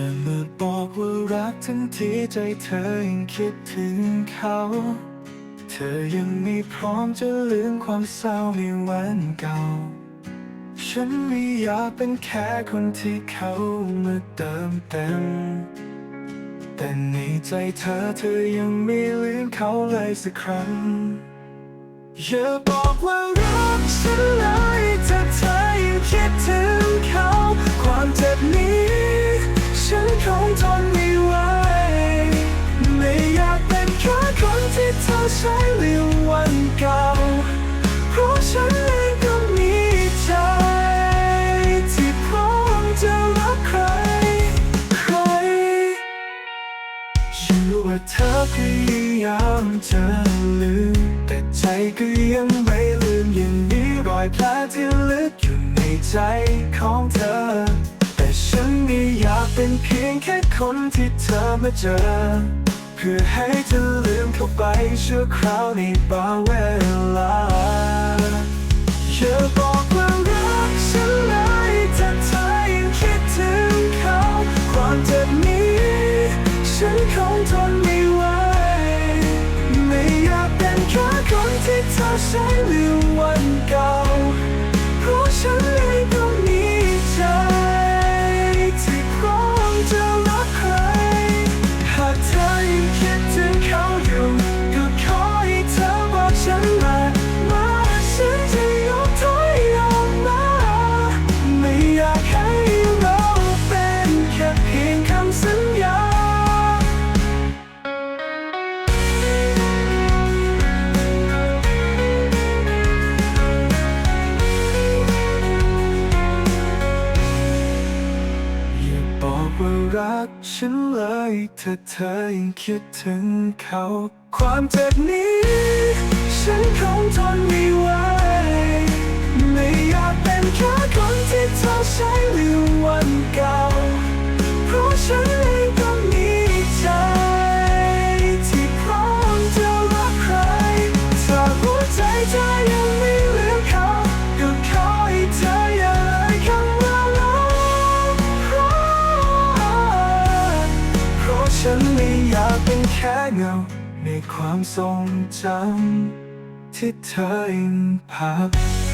่ามาบอกว่ารักทั้งที่ใจเธอยังคิดถึงเขา เธอยังไม่พร้อมจะลืมความเศร้าในวันเก่า ฉันไม่อยากเป็นแค่คนที่เขามาเติมเต็ม แต่ในใจเธอเธอยังไม่ลืมเขาเลยสักครั้งอย่าบอกว่ารักฉันเลย เป็นแค่คนที่เธอใช้ลืมวันเก่า เพราะฉันเองก็มีใจ ที่พร้อมจะรักใคร ใคร ฉันรู้ว่าเธอพยายามจะลืม แต่ใจก็ยังไม่ลืมยังมีรอยแผลที่ลึกอยู่ในใจของเธอ แต่ฉันไม่อยากเป็นเพียงแค่คนที่เธอมาเจอ เพื่อให้เธอลืมเข้าไปชั่วคราวในบางเวลาอย่าบอกว่ารักฉันเลยถ้าเธอยังคิดถึงเขาความเจ็บนี้ฉันคงทนไม่ไหวไม่อยากเป็นแค่คนที่เธอใช้ลืม รักฉันเลยถ้าเธอยังคิดถึงเขา ความเจ็บนี้ ฉันคงทนไม่ไหว แค่เงาในความทรงจำที่เธอยังพัก